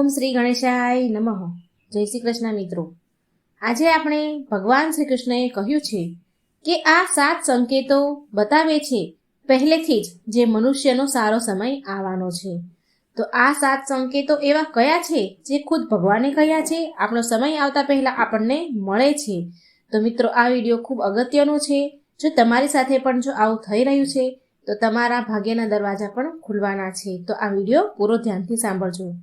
ઓમ શ્રી ગણેશાય નમઃ. જય શ્રી કૃષ્ણ મિત્રો. આજે આપણે ભગવાન શ્રી કૃષ્ણએ કહ્યું છે કે આ સાત સંકેતો બતાવે છે પહેલેથી જ જે મનુષ્યનો સારો સમય આવવાનો છે. તો આ સાત સંકેતો એવા કયા છે જે ખુદ ભગવાને કહ્યા છે? આપણો સમય આવતા પહેલા આપણને મળે છે. તો મિત્રો, આ વીડિયો ખૂબ અગત્યનો છે. જો તમારી સાથે પણ જો આવું થઈ રહ્યું છે, તો તમારા ભાગ્યના દરવાજા પણ ખુલવાના છે. તો આ વીડિયો પૂરો ધ્યાનથી સાંભળજો.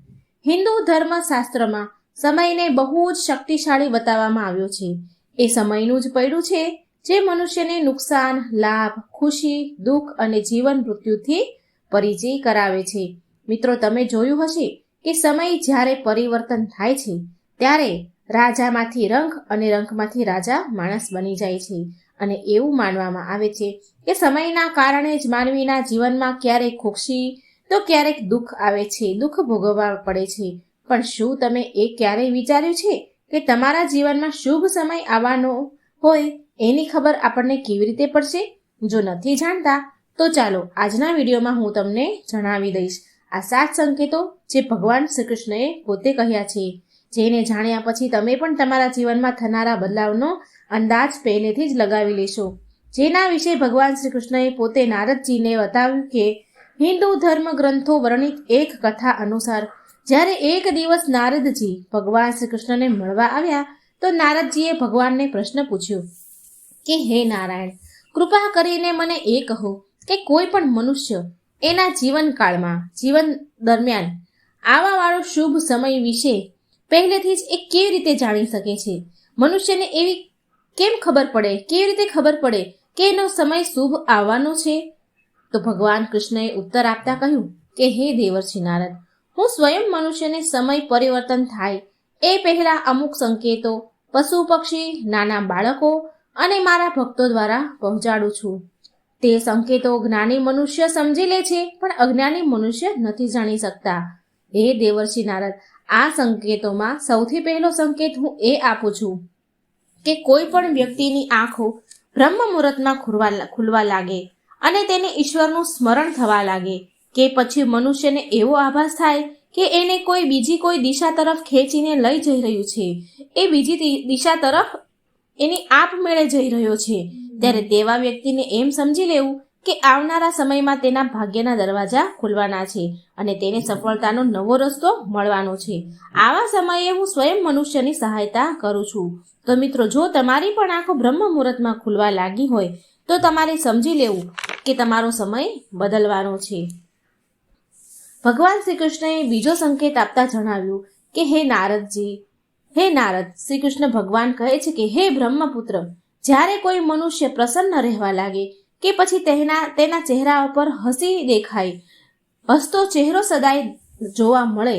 હિન્દુ ધર્મશાસ્ત્રમાં સમયને બહુ જ શક્તિશાળી બતાવવામાં આવ્યો છે. એ સમયનું જ પૈડું છે જે મનુષ્યને નુકસાન, લાભ, ખુશી, દુઃખ અને જીવન મૃત્યુથી પરિચય કરાવે છે. મિત્રો, તમે જોયું હશે કે સમય જ્યારે પરિવર્તન થાય છે, ત્યારે રાજામાંથી રંગ અને રંગમાંથી રાજા માણસ બની જાય છે. અને એવું માનવામાં આવે છે કે સમયના કારણે જ માનવીના જીવનમાં ક્યારેક ખુશી તો ક્યારેક દુઃખ આવે છે, દુઃખ ભોગવવા પડે છે. પણ શું તમે એ ક્યારેય વિચાર્યું છે કે તમારા જીવનમાં શુભ સમય આવવાનો હોય? એની ખબર આપણને કેવી રીતે પડશે? જો નથી જાણતા, તો ચાલો આજના વિડીયોમાં હું તમને જણાવી દઈશ. આ સાત સંકેતો જે ભગવાન શ્રી કૃષ્ણએ પોતે કહ્યા છે. જેને જાણ્યા પછી તમે પણ તમારા જીવનમાં થનારા બદલાવનો અંદાજ પહેલેથી જ લગાવી લેશો. જેના વિશે ભગવાન શ્રી કૃષ્ણએ પોતે નારદજીને બતાવ્યું કે હિન્દુ ધર્મ ગ્રંથો વર્ણિત એક કથા અનુસાર, જ્યારે એક દિવસ નારદજી ભગવાન શ્રી કૃષ્ણને મળવા આવ્યા, તો નારદજીએ ભગવાનને પ્રશ્ન પૂછ્યો કે, હે નારાયણ, કૃપા કરીને મને એ કહો કે કોઈ પણ મનુષ્ય એના જીવનકાળમાં, જીવન દરમિયાન આવા વાળો શુભ સમય વિશે પહેલેથી જ એ કેવી રીતે જાણી શકે છે? મનુષ્યને એવી કેમ ખબર પડે? કેવી રીતે ખબર પડે કે એનો સમય શુભ આવવાનો છે? તો ભગવાન કૃષ્ણએ ઉત્તર આપતા કહ્યું કે, હે દેવર્ષિ નારદ, હું સ્વયં મનુષ્યને સમય પરિવર્તન થાય એ પહેલા અમુક સંકેતો, પશુ પક્ષી, નાના બાળકો અને મારા ભક્તો દ્વારા પહોંચાડું છું. તે સંકેતો જ્ઞાની મનુષ્ય સમજી લે છે, પણ અજ્ઞાની મનુષ્ય નથી જાણી શકતા. હે દેવર્ષિ નારદ, આ સંકેતોમાં સૌથી પહેલો સંકેત હું એ આપું છું કે, કોઈ પણ વ્યક્તિની આંખો બ્રહ્મ મુહૂર્તમાં ખુલવા લાગે અને તેને ઈશ્વરનું સ્મરણ થવા લાગે, કે પછી મનુષ્યને એવો આભાસ થાય કે એને કોઈ બીજી કોઈ દિશા તરફ ખેંચીને લઈ જઈ રહ્યું છે. એ બીજી દિશા તરફ એની આપમેળે જઈ રહ્યો છે. ત્યારે તેવા વ્યક્તિને એમ સમજી લેવું કે આવનારા સમયમાં તેના ભાગ્યના દરવાજા ખુલવાના છે અને તેને સફળતાનો નવો રસ્તો મળવાનો છે. આવા સમયે હું સ્વયં મનુષ્યની સહાયતા કરું છું. તો મિત્રો, જો તમારી પણ આંખો બ્રહ્મ મુહૂર્તમાં ખુલવા લાગી હોય તો તમારે સમજી લેવું કે તમારો સમય બદલવાનો છે. ભગવાન શ્રી કૃષ્ણએ બીજો સંકેત આપતા જણાવ્યું કે, હે નારદજી, હે નારદ શ્રી કૃષ્ણ ભગવાન કહે છે કે, હે બ્રહ્મપુત્ર, જ્યારે કોઈ મનુષ્ય પ્રસન્ન રહેવા લાગે કે પછી તેના તેના ચહેરા ઉપર હસી દેખાય, હસતો ચહેરો સદાય જોવા મળે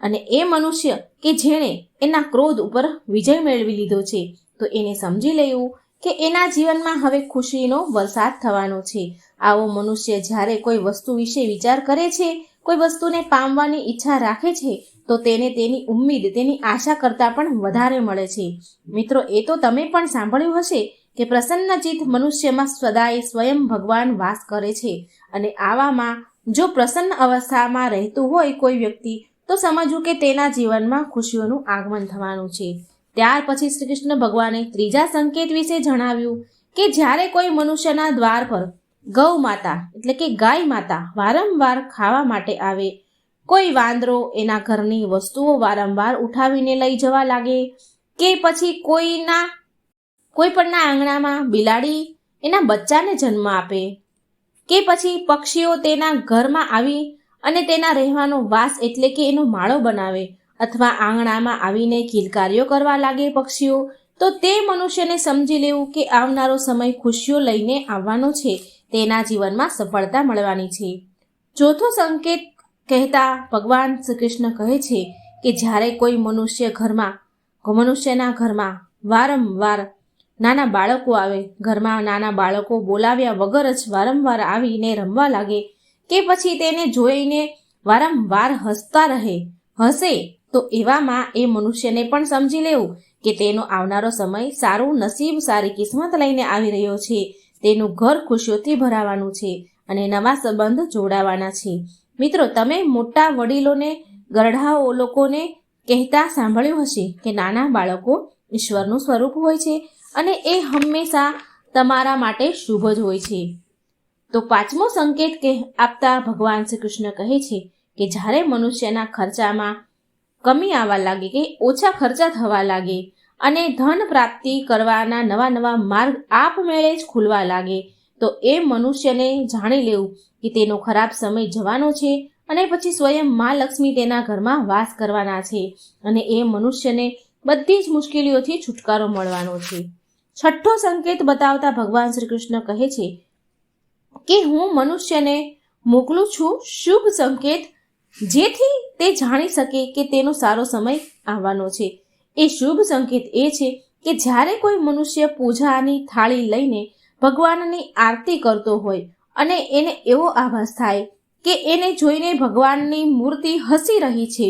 અને એ મનુષ્ય કે જેણે એના ક્રોધ ઉપર વિજય મેળવી લીધો છે, તો એને સમજી લેવું કે એના જીવનમાં હવે ખુશીનો વરસાદ થવાનો છે. આવો મનુષ્ય જ્યારે કોઈ વસ્તુ વિશે વિચાર કરે છે, કોઈ વસ્તુને પામવાની ઈચ્છા રાખે છે, તો તેને તેની ઉમ્મીદ, તેની આશા કરતાં પણ વધારે મળે છે. મિત્રો, એ તો તમે પણ સાંભળ્યું હશે કે પ્રસન્નચિત મનુષ્યમાં સદાય સ્વયં ભગવાન વાસ કરે છે અને આવામાં જો પ્રસન્ન અવસ્થામાં રહેતું હોય કોઈ વ્યક્તિ, તો સમજવું કે તેના જીવનમાં ખુશીઓનું આગમન થવાનું છે. ત્યાર પછી શ્રી કૃષ્ણ ભગવાને ત્રીજા સંકેત વિશે જણાવ્યું કે જ્યારે કોઈ મનુષ્યના દ્વાર પર ગૌ માતા એટલે કે ગાય માતા વારંવાર ખાવા માટે આવે, કોઈ વાંદરો એના ઘરની વસ્તુઓ વારંવાર ઉઠાવીને લઈ જવા લાગે કે પછી કોઈના, કોઈ પણના આંગણામાં બિલાડી એના બચ્ચાને જન્મ આપે કે પછી પક્ષીઓ તેના ઘરમાં આવી અને તેના રહેવાનો વાસ એટલે કે એનો માળો બનાવે અથવા આંગણામાં આવીને કિલકારીઓ કરવા લાગે પક્ષીઓ, તો તે મનુષ્યને સમજી લેવું કે આવનારો સમય ખુશીઓ લઈને આવવાનો છે, તેના જીવનમાં સફળતા મળવાની છે. ચોથો સંકેત કહેતા ભગવાન શ્રી કૃષ્ણ કહે છે કે જ્યારે કોઈ મનુષ્ય ઘરમાં, મનુષ્યના ઘરમાં વારંવાર નાના બાળકો આવે, ઘરમાં નાના બાળકો બોલાવ્યા વગર જ વારંવાર આવીને રમવા લાગે, કે પછી તેને જોઈને વારંવાર હસતા રહે, હસે તો એવામાં એ મનુષ્યને પણ સમજી લેવું કે તેનો આવનારો સમય સારું નસીબ, સારી કિસ્મત લઈને આવી રહ્યો છે. તેનું ઘર ખુશીઓથી ભરાવાનું છે અને નવા સંબંધ જોડાવાના છે. મિત્રો, તમે મોટા વડીલોને, ગરઢાઓ લોકોને કહેતા સાંભળ્યું હશે કે નાના બાળકો ઈશ્વરનું સ્વરૂપ હોય છે અને એ હંમેશા તમારા માટે શુભ જ હોય છે. તો પાંચમો સંકેત કે આપતા ભગવાન શ્રી કૃષ્ણ કહે છે કે જ્યારે મનુષ્યના ખર્ચામાં કમી આવવા લાગે કે ઓછા ખર્ચા થવા લાગે અને ધન પ્રાપ્તિ કરવાના નવા નવા માર્ગ આપમેળે જ ખુલવા લાગે. તો એ મનુષ્યને જાણી લેવું કે તેનો ખરાબ સમય જવાનો છે અને પછી સ્વયં મા લક્ષ્મી તેના ઘરમાં વાસ કરવાના છે અને એ મનુષ્યને બધી જ મુશ્કેલીઓથી છુટકારો મળવાનો છે. છઠ્ઠો સંકેત બતાવતા ભગવાન શ્રી કૃષ્ણ કહે છે કે હું મનુષ્યને મોકલું છું શુભ સંકેત જેથી તે જાણી શકે કે તેનો સારો સમય આવવાનો છે. એ શુભ સંકેત એ છે કે જ્યારે કોઈ મનુષ્ય પૂજાની થાળી લઈને ભગવાનની આરતી કરતો હોય અને એને એવો આભાસ થાય કે એને જોઈને ભગવાનની મૂર્તિ હસી રહી છે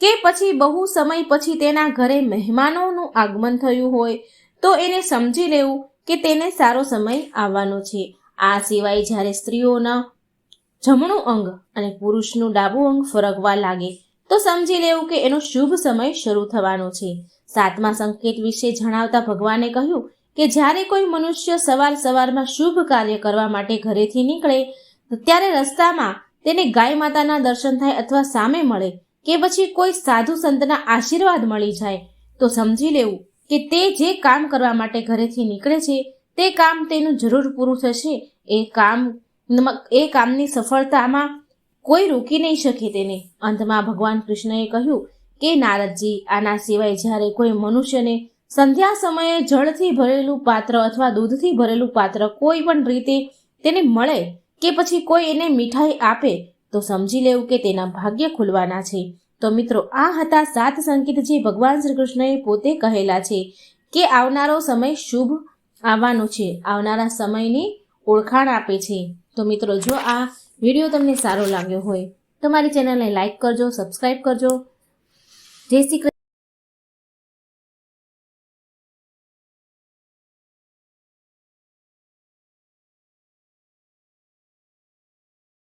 કે પછી બહુ સમય પછી તેના ઘરે મહેમાનોનું આગમન થયું હોય, તો એને સમજી લેવું કે તેને સારો સમય આવવાનો છે. આ સિવાય જ્યારે સ્ત્રીઓના જમણું અંગ અને પુરુષનું ડાબું અંગ ફરકવા લાગે, તો સમજી લેવું કે એનો શુભ સમય શરૂ થવાનો છે. સાતમા સંકેત વિશે જણાવતા ભગવાને કહ્યું કે જ્યારે કોઈ મનુષ્ય સવાર સવારમાં શુભ કાર્ય કરવા માટે ઘરેથી નીકળે ત્યારે રસ્તામાં તેને ગાય માતાના દર્શન થાય અથવા સામે મળે કે પછી કોઈ સાધુ સંતના આશીર્વાદ મળી જાય, તો સમજી લેવું કે તે જે કામ કરવા માટે ઘરેથી નીકળે છે, તે કામ તેનું જરૂર પૂરું થશે. એ કામ એ કામની સફળતામાં કોઈ રોકી નહીં શકે તેને. અંતમાં ભગવાન કૃષ્ણએ કહ્યું કે, નારદજી, આના સિવાય જ્યારે કોઈ મનુષ્યને સંધ્યા સમયે જળથી ભરેલું પાત્ર અથવા દૂધથી ભરેલું પાત્ર કોઈ પણ રીતે તેને મળે કે પછી કોઈ એને મીઠાઈ આપે, તો સમજી લેવું કે તેના ભાગ્ય ખુલવાના છે. તો મિત્રો, આ હતા સાત સંકેત જે ભગવાન શ્રી કૃષ્ણએ પોતે કહેલા છે કે, આવનારો સમય શુભ આવવાનો છે. આવનારા સમયની ઓળખાણ આપે છે. તો મિત્રો, જો આ વીડિયો તમને સારો લાગ્યો હોય, તો મારી ચેનલને લાઈક કરજો સબસ્ક્રાઈબ કરજો. જય શ્રી